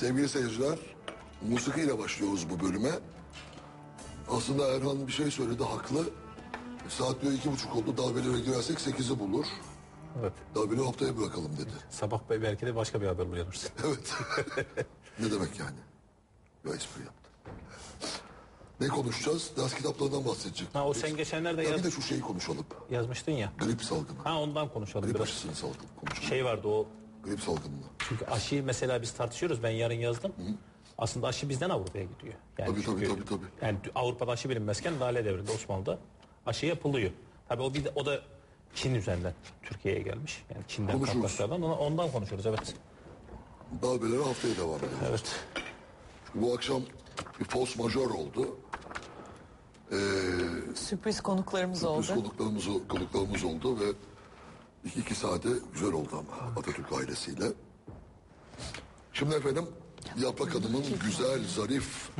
Sevgili seyirciler, musikiyle başlıyoruz bu bölüme. Aslında Erhan bir şey söyledi, haklı. Saat diyor iki buçuk oldu, dalbelere girersek sekizi bulur. Evet. Dalbeli haftaya bırakalım dedi. Sabah be- belki de başka bir haber uyanırsın. Evet. ne demek yani? Bir espri yaptı. Ne konuşacağız? Ders kitaplarından bahsedecek. Ha o sen geçenlerde Ya yaz- bir de şu şeyi konuşalım. yazmıştın ya. Grip salgını. Ha ondan konuşalım Grip biraz. aşısını salgını konuşalım. Şey vardı o. Grip salgınını. Çünkü aşıyı mesela biz tartışıyoruz. Ben yarın yazdım. Aslında aşı bizden Avrupa'ya gidiyor. Yani Tabii, tabii, çünkü- tabii, tabii. Yani Avrupa'da aşı bilinmezken Lale devrinde Osmanlı'da aşı yapılıyor. Tabii o bir de, o da Çin üzerinden Türkiye'ye gelmiş. Yani Çin'den ona- ondan konuşuyoruz evet. Dalbelere haftaya devam edelim. Evet. Bu akşam bir force majör oldu. Sürpriz konuklarımız Biz oldu. konuklarımız, konuklarımız oldu ve iki, iki saate güzel oldu ama Atatürk ailesiyle. Şimdi efendim Yaprak Hanım'ın güzel, zarif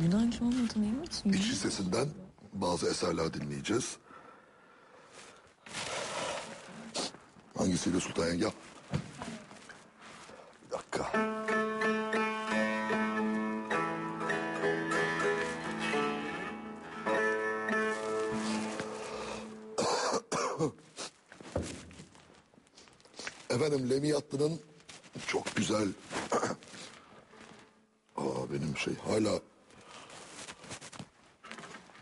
Yunanca olmadığını emin misin? iç sesinden bazı eserler dinleyeceğiz. Hangisiyle Sultan Yenge? Bir dakika. Efendim Lemiyatlı'nın çok güzel şey hala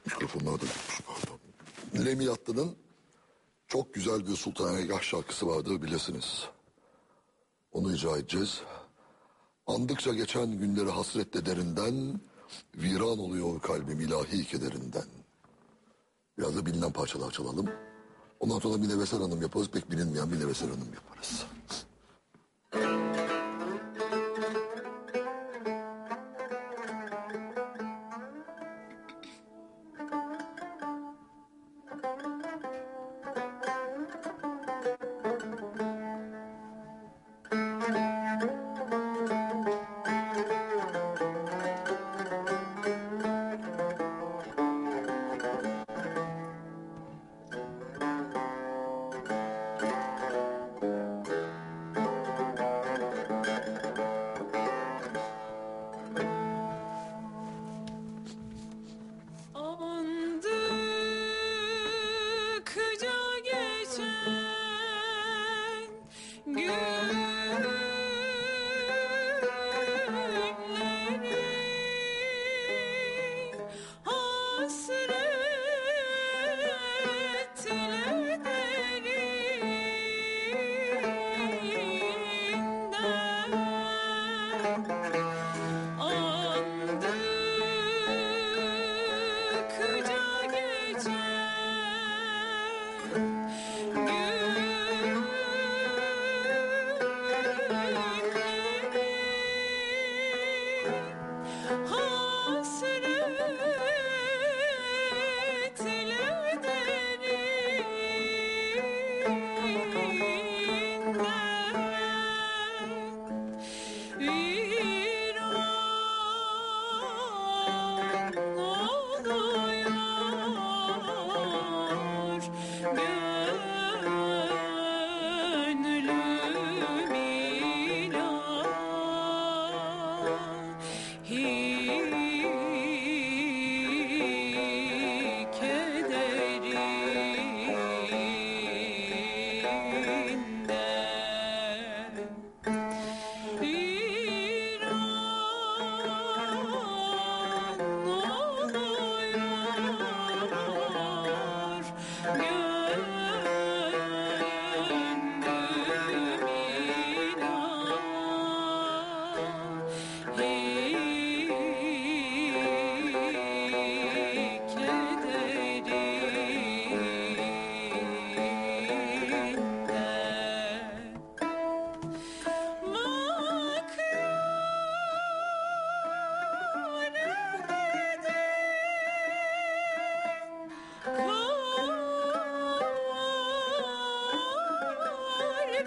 mikrofonlar da gitmiş pardon. Lemiyatlı'nın çok güzel bir Sultanahmet şarkısı vardır bilirsiniz. Onu icra edeceğiz. Andıkça geçen günleri hasretle derinden, viran oluyor kalbim ilahi kederinden. Biraz da bilinen parçalar çalalım. Ondan sonra bir Neveser Hanım yaparız. Pek bilinmeyen bir Neveser Hanım yaparız.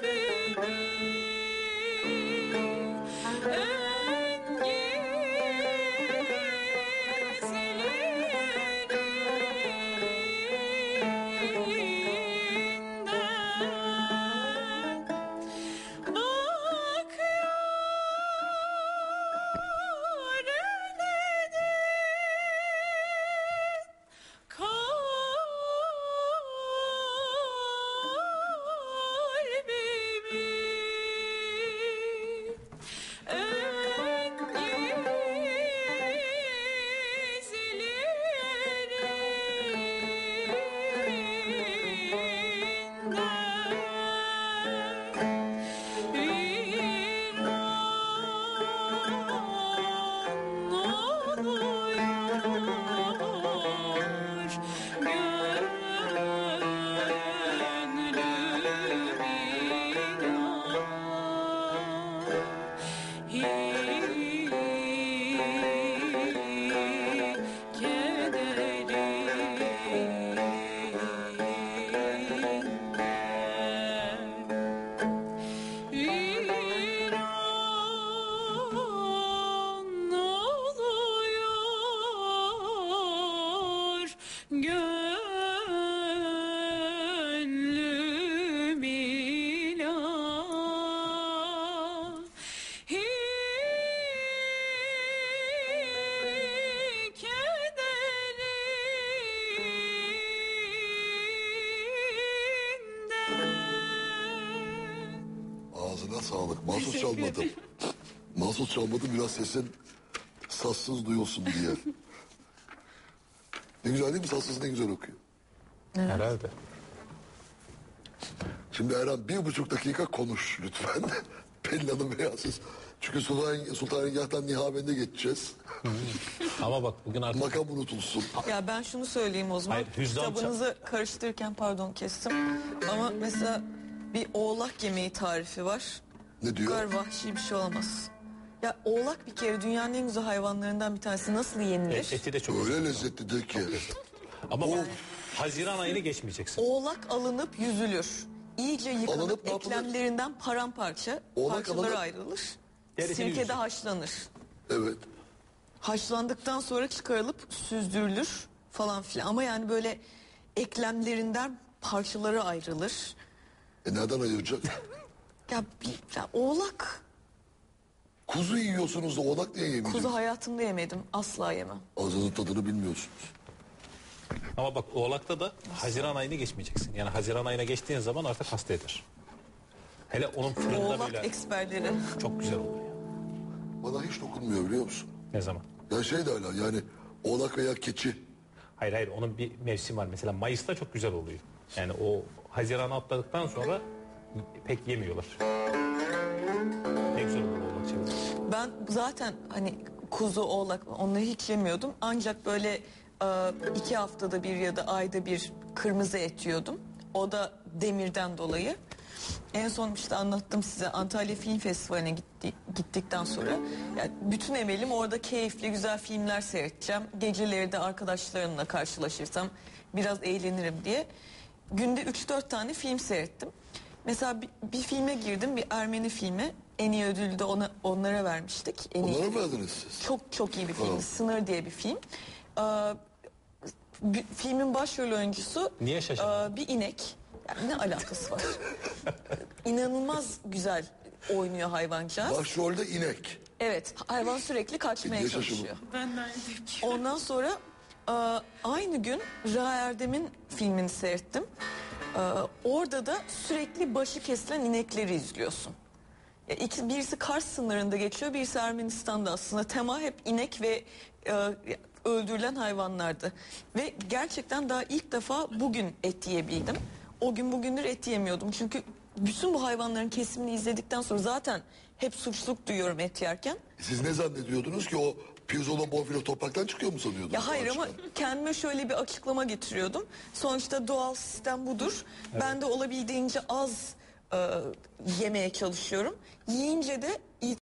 Baby, Mahsus çalmadım. Mahsus çalmadım biraz sesin sassız duyulsun diye. Ne güzel değil mi? Sassız ne güzel okuyor. Herhalde. Şimdi Eren bir buçuk dakika konuş lütfen. Pelin Hanım veya siz. Çünkü Sultan, Sultanahmet'ten Nihavend'e geçeceğiz. Ama bak bugün artık Makam unutulsun. Ya ben şunu söyleyeyim o zaman. Hayır, Hüsnü Kitabınızı karıştırırken pardon kestim. Ama mesela bir oğlak yemeği tarifi var. Ne diyor? kadar vahşi bir şey olamaz. Ya oğlak bir kere dünyanın en güzel hayvanlarından bir tanesi. Nasıl yenilir? Evet, eti de çok Öyle lezzetlidir ki. Ama bak. Haziran ayını geçmeyeceksin. Oğlak alınıp yüzülür. İyice yıkanıp Alınıp ne yapılır? eklemlerinden paramparça Oğlak parçalara alınıp- ayrılır. Derisini Sirkede yüzülür. haşlanır. Evet. Haşlandıktan sonra çıkarılıp süzdürülür falan filan. Ama yani böyle eklemlerinden parçalara ayrılır. E nereden ayıracak? Ya, bir, ya oğlak. Kuzu yiyorsunuz da oğlak niye yemeyeceksiniz? Kuzu hayatımda yemedim. Asla yemem. Ağzınızın tadını bilmiyorsunuz. Ama bak Oğlak'ta da Haziran ayını geçmeyeceksin. Yani Haziran ayına geçtiğin zaman artık hasta eder. Hele onun fırında Oğlak böyle eksperleri. çok güzel oluyor. Bana hiç dokunmuyor biliyor musun? Ne zaman? Ya şey de hala yani oğlak veya keçi. Hayır hayır onun bir mevsim var. Mesela Mayıs'ta çok güzel oluyor. Yani o Haziran'ı atladıktan sonra pek yemiyorlar. Ne güzel olur Oğlak. Ben zaten hani kuzu, oğlak onları hiç yemiyordum. Ancak böyle e, iki haftada bir ya da ayda bir kırmızı et yiyordum. O da demirden dolayı. En son işte anlattım size Antalya Film Festivali'ne gitti, gittikten sonra yani bütün emelim orada keyifli güzel filmler seyredeceğim. Geceleri de arkadaşlarımla karşılaşırsam biraz eğlenirim diye. Günde 3-4 tane film seyrettim. Mesela bir, bir filme girdim bir Ermeni filmi. En iyi ödülü de ona, onlara vermiştik. En iyi Onlara mı verdiniz siz? çok çok iyi bir film. Tamam. Sınır diye bir film. Ee, bir- filmin başrol oyuncusu Niye şaşırdın? e, bir inek. Yani ne alakası var? İnanılmaz güzel oynuyor hayvancağız. Başrolde inek. Evet, hayvan sürekli kaçmaya Niye şaşırdın? çalışıyor. Ondan sonra e, aynı gün Ra Erdem'in filmini seyrettim. E, orada da sürekli başı kesilen inekleri izliyorsun. Ya iki, birisi Kars sınırında geçiyor, birisi Ermenistan'da aslında. Tema hep inek ve e, öldürülen hayvanlardı. Ve gerçekten daha ilk defa bugün et yiyebildim. O gün bugündür et yemiyordum. Çünkü bütün bu hayvanların kesimini izledikten sonra zaten hep suçluluk duyuyorum et yerken. Siz ne zannediyordunuz ki o pirzola bonfile topraktan çıkıyor mu sanıyordunuz? Ya hayır ama kendime şöyle bir açıklama getiriyordum. Sonuçta doğal sistem budur. Ben de olabildiğince az e, yemeye çalışıyorum. Yiyince de